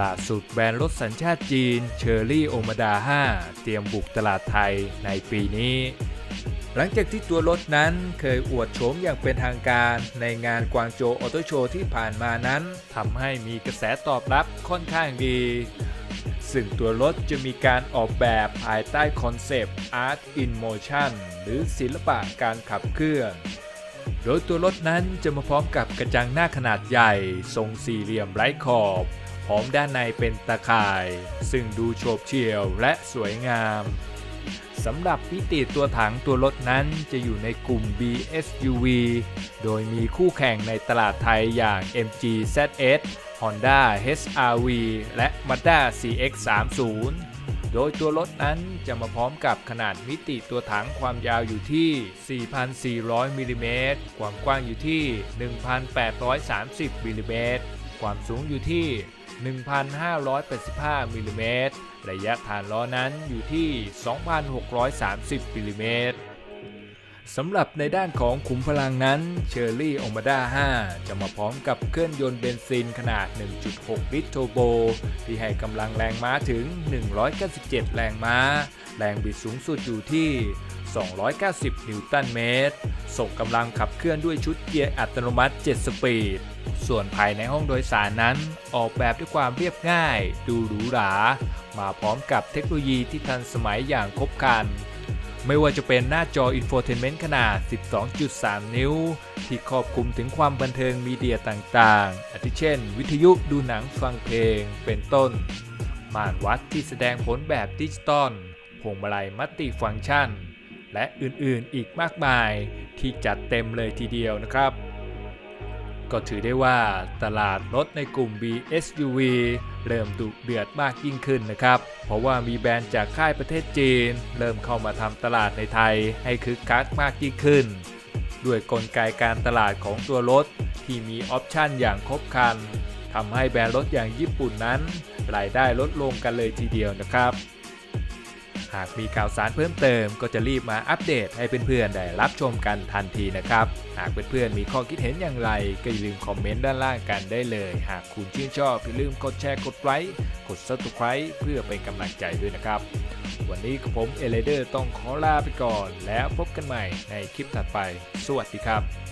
ล่าสุดแบรนด์รถสัญชาติจีนเชอร์รี่โอมาดา 5 เตรียมบุกตลาดไทยในปีนี้ หลังจากที่ตัวรถนั้นเคยอวดโฉมอย่างเป็นทางการในงานกวางโจวออโตโชว์ที่ผ่านมานั้นทำให้มีกระแสตอบรับค่อนข้างดี ซึ่งตัวรถจะมีการออกแบบภายใต้คอนเซปต์ Art in Motion หรือศิลปะการขับเคลื่อนโดยตัวรถนั้นจะมาพร้อมกับกระจังหน้าขนาดใหญ่ ทรงสี่เหลี่ยมไร้ขอบ อมด้านในเป็นตะข่าย ซึ่งดูโฉบเฉี่ยวและสวยงามสำหรับมิติตัวถังตัวรถนั้นจะอยู่ในกลุ่ม BSUV โดยมีคู่แข่งในตลาดไทยอย่าง MG ZS Honda HR-V และ Mazda CX-30 โดยตัวรถนั้นจะมาพร้อมกับขนาดมิติตัวถังความยาวอยู่ที่ 4,400 มิลลิเมตร ความกว้างอยู่ที่ 1,830 มิลลิเมตร ความสูงอยู่ที่ 1,585มิลลิเมตรระยะฐานล้อนั้นอยู่ที่ 2,630มิลลิเมตรสำหรับในด้านของขุมพลังนั้นเชอร์รี่โอมาด้า5 จะมาพร้อมกับเครื่องยนต์เบนซินขนาด 1.6 ลิตรโทโบ ที่ให้กำลังแรงม้าถึง 197 แรงม้า แรงบิดสูงสุดอยู่ที่ 290 นิวตันเมตร ส่งกำลังขับเคลื่อนด้วยชุดเกียร์อัตโนมัติ 7 สปีด ส่วนภายในห้องโดยสารนั้น ออกแบบด้วยความเรียบง่าย ดูหรูหรา มาพร้อมกับเทคโนโลยีที่ทันสมัยอย่างครบครัน ไม่ว่าจะเป็นหน้าจออินโฟเทนเมนต์ขนาด 12.3 นิ้ว ที่ครอบคลุมถึงความบันเทิงมีเดียต่างๆ อาทิเช่น วิทยุดูหนังฟังเพลง เป็นต้น ม่านวัดที่แสดงผลแบบดิจิตอลพวงมาลัยมัลติฟังก์ชัน และอื่นๆอีกมากมายที่จัดเต็มเลยทีเดียวนะครับ ก็ถือได้ว่าตลาดรถในกลุ่ม BSUV เริ่มดุเดือดมากยิ่งขึ้นนะครับ เพราะว่ามีแบรนด์จากค่ายประเทศจีน เริ่มเข้ามาทำตลาดในไทยให้คึกคักมากยิ่งขึ้น ด้วยกลไกการตลาดของตัวรถที่มีออปชันอย่างครบครันทำให้แบรนด์รถอย่างญี่ปุ่นนั้น รายได้ลดลงกันเลยทีเดียวนะครับ หากมีข่าวสารเพิ่มเติม ก็จะรีบมาอัปเดตให้เพื่อนๆได้รับชมกันทันทีนะครับ หากเพื่อนๆมีข้อคิดเห็นอย่างไร ก็อย่าลืมคอมเมนต์ด้านล่างกันได้เลย หากคุณชื่นชอบอย่าลืมกดแชร์กดไลค์กด subscribe เพื่อเป็นกำลังใจด้วยนะครับ วันนี้กับผมเอเลเดอร์ต้องขอลาไปก่อน แล้วพบกันใหม่ในคลิปถัดไป สวัสดีครับ